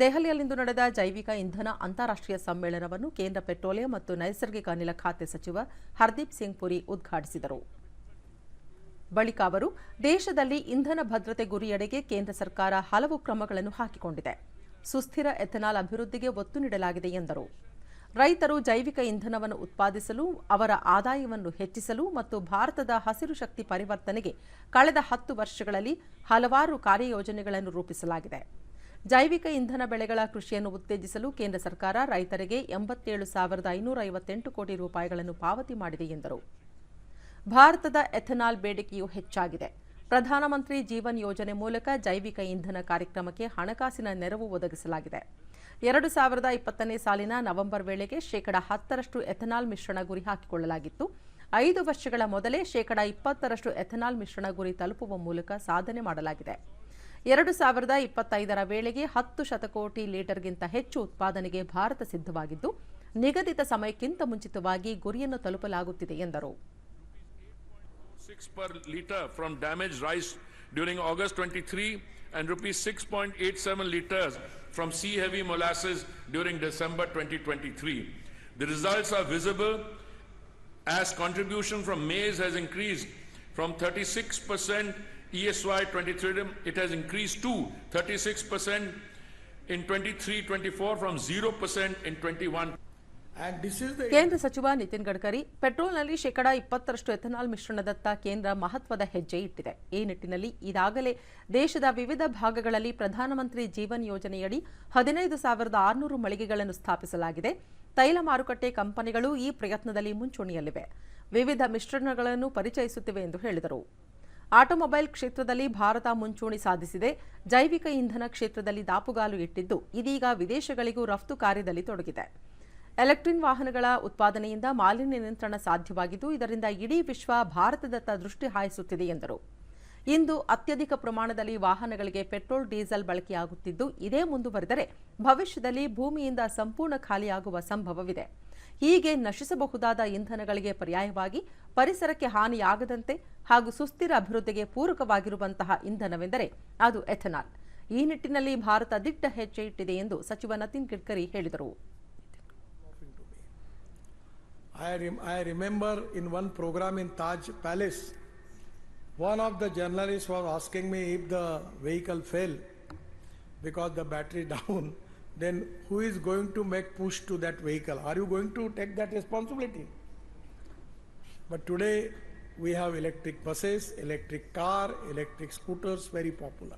ದೆಹಲಿಯಲ್ಲಿಂದು ನಡೆದ ಜೈವಿಕ ಇಂಧನ ಅಂತಾರಾಷ್ಟ್ರೀಯ ಸಮ್ಮೇಳನವನ್ನು ಕೇಂದ್ರ ಪೆಟ್ರೋಲಿಯಂ ಮತ್ತು ನೈಸರ್ಗಿಕ ಅನಿಲ ಖಾತೆ ಸಚಿವ ಹರ್ದೀಪ್ ಸಿಂಗ್ ಪುರಿ ಉದ್ಘಾಟಿಸಿದರು. ಬಳಿಕ ಅವರು, ದೇಶದಲ್ಲಿ ಇಂಧನ ಭದ್ರತೆ ಗುರಿಯೆಡೆಗೆ ಕೇಂದ್ರ ಸರ್ಕಾರ ಹಲವು ಕ್ರಮಗಳನ್ನು ಹಾಕಿಕೊಂಡಿದೆ. ಸುಸ್ಥಿರ ಎಥನಾಲ್ ಅಭಿವೃದ್ಧಿಗೆ ಒತ್ತು ನೀಡಲಾಗಿದೆ ಎಂದರು. ರೈತರು ಜೈವಿಕ ಇಂಧನವನ್ನು ಉತ್ಪಾದಿಸಲು, ಅವರ ಆದಾಯವನ್ನು ಹೆಚ್ಚಿಸಲು ಮತ್ತು ಭಾರತದ ಹಸಿರು ಶಕ್ತಿ ಪರಿವರ್ತನೆಗೆ ಕಳೆದ ಹತ್ತು ವರ್ಷಗಳಲ್ಲಿ ಹಲವಾರು ಕಾರ್ಯಯೋಜನೆಗಳನ್ನು ರೂಪಿಸಲಾಗಿದೆ. ಜೈವಿಕ ಇಂಧನ ಬೆಳೆಗಳ ಕೃಷಿಯನ್ನು ಉತ್ತೇಜಿಸಲು ಕೇಂದ್ರ ಸರ್ಕಾರ ರೈತರಿಗೆ ಎಂಬತ್ತೇಳು ಸಾವಿರದ ಐನೂರ ಐವತ್ತೆಂಟು ಕೋಟಿ ರೂಪಾಯಿಗಳನ್ನು ಪಾವತಿ ಮಾಡಿದೆ ಎಂದರು. ಭಾರತದ ಎಥೆನಾಲ್ ಬೇಡಿಕೆಯು ಹೆಚ್ಚಾಗಿದೆ. ಪ್ರಧಾನಮಂತ್ರಿ ಜೀವನ್ ಯೋಜನೆ ಮೂಲಕ ಜೈವಿಕ ಇಂಧನ ಕಾರ್ಯಕ್ರಮಕ್ಕೆ ಹಣಕಾಸಿನ ನೆರವು ಒದಗಿಸಲಾಗಿದೆ. ಎರಡು ಸಾವಿರದ ಇಪ್ಪತ್ತನೇ ಸಾಲಿನ ನವೆಂಬರ್ ವೇಳೆಗೆ ಶೇಕಡ ಹತ್ತರಷ್ಟು ಎಥೆನಾಲ್ ಮಿಶ್ರಣ ಗುರಿ ಹಾಕಿಕೊಳ್ಳಲಾಗಿತ್ತು. ಐದು ವರ್ಷಗಳ ಮೊದಲೇ ಶೇಕಡ ಇಪ್ಪತ್ತರಷ್ಟು ಎಥೆನಾಲ್ ಮಿಶ್ರಣ ಗುರಿ ತಲುಪುವ ಮೂಲಕ ಸಾಧನೆ ಮಾಡಲಾಗಿದೆ. ಎರಡು ಸಾವಿರದ ಇಪ್ಪತ್ತೈದರ ವೇಳೆಗೆ ಹತ್ತು ಶತಕೋಟಿ ಲೀಟರ್ಗಿಂತ ಹೆಚ್ಚು ಉತ್ಪಾದನೆಗೆ ಭಾರತ ಸಿದ್ಧವಾಗಿದ್ದು ನಿಗದಿತ ಸಮಯಕ್ಕಿಂತ ಮುಂಚಿತವಾಗಿ ಗುರಿಯನ್ನು ತಲುಪಲಾಗುತ್ತಿದೆ ಎಂದರು 6 per liter from damaged rice during August 23 and rupees 6.87 liters from sea heavy molasses during December 2023. The results are visible as contribution from maize has increased from 36% ESY 23 it has increased to 36% in 23-24 from 0% in 21 And this is the ಕೇಂದ್ರ ಸಚಿವ ನಿತಿನ್ ಗಡ್ಕರಿ ಪೆಟ್ರೋಲ್ನಲ್ಲಿ ಶೇಕಡಾ ಇಪ್ಪತ್ತರಷ್ಟು ethanol ಮಿಶ್ರಣದತ್ತ ಕೇಂದ್ರ ಮಹತ್ವದ ಹೆಜ್ಜೆ ಇಟ್ಟಿದೆ. ಈ ನಿಟ್ಟಿನಲ್ಲಿ ಈಗಾಗಲೇ ದೇಶದ ವಿವಿಧ ಭಾಗಗಳಲ್ಲಿ ಪ್ರಧಾನಮಂತ್ರಿ ಜೀವನ್ ಯೋಜನೆಯಡಿ ಹದಿನೈದು ಸಾವಿರದ ಆರುನೂರು ಮಳಿಗೆಗಳನ್ನು ಸ್ಥಾಪಿಸಲಾಗಿದೆ. ತೈಲ ಮಾರುಕಟ್ಟೆ ಕಂಪನಿಗಳು ಈ ಪ್ರಯತ್ನದಲ್ಲಿ ಮುಂಚೂಣಿಯಲ್ಲಿವೆ. ವಿವಿಧ ಮಿಶ್ರಣಗಳನ್ನು ಪರಿಚಯಿಸುತ್ತಿವೆ ಎಂದು ಹೇಳಿದರು. ಆಟೋಮೊಬೈಲ್ ಕ್ಷೇತ್ರದಲ್ಲಿ ಭಾರತ ಮುಂಚೂಣಿ ಸಾಧಿಸಿದೆ. ಜೈವಿಕ ಇಂಧನ ಕ್ಷೇತ್ರದಲ್ಲಿ ದಾಪುಗಾಲು ಇಟ್ಟಿದ್ದು, ಇದೀಗ ವಿದೇಶಗಳಿಗೂ ರಫ್ತು ಕಾರ್ಯದಲ್ಲಿ ತೊಡಗಿದೆ. ಎಲೆಕ್ಟ್ರಿನ್ ವಾಹನಗಳ ಉತ್ಪಾದನೆಯಿಂದ ಮಾಲಿನ್ಯ ನಿಯಂತ್ರಣ ಸಾಧ್ಯವಾಗಿದ್ದು, ಇದರಿಂದ ಇಡೀ ವಿಶ್ವ ಭಾರತದತ್ತ ದೃಷ್ಟಿ ಹಾಯಿಸುತ್ತಿದೆ ಎಂದರು. ಇಂದು ಅತ್ಯಧಿಕ ಪ್ರಮಾಣದಲ್ಲಿ ವಾಹನಗಳಿಗೆ ಪೆಟ್ರೋಲ್, ಡೀಸೆಲ್ ಬಳಕೆಯಾಗುತ್ತಿದ್ದು, ಇದೇ ಮುಂದುವರೆದರೆ ಭವಿಷ್ಯದಲ್ಲಿ ಭೂಮಿಯಿಂದ ಸಂಪೂರ್ಣ ಖಾಲಿಯಾಗುವ ಸಂಭವವಿದೆ. ಹೀಗೆ ನಶಿಸಬಹುದಾದ ಇಂಧನಗಳಿಗೆ ಪರ್ಯಾಯವಾಗಿ ಪರಿಸರಕ್ಕೆ ಹಾನಿಯಾಗದಂತೆ ಹಾಗೂ ಸುಸ್ಥಿರ ಅಭಿವೃದ್ಧಿಗೆ ಪೂರಕವಾಗಿರುವಂತಹ ಇಂಧನವೆಂದರೆ ಅದು ಎಥನಾಲ್ ಈ ನಿಟ್ಟಿನಲ್ಲಿ ಭಾರತ ದಿಟ್ಟ ಹೆಜ್ಜೆ ಇಟ್ಟಿದೆ ಎಂದು ಸಚಿವ ನಿತಿನ್ ಗಡ್ಕರಿ ಹೇಳಿದರು One of the journalists was asking me if the vehicle fail because the battery down. Then who is going to make push to that vehicle? Are you going to take that responsibility? But today we have electric buses, electric car, electric scooters, very popular.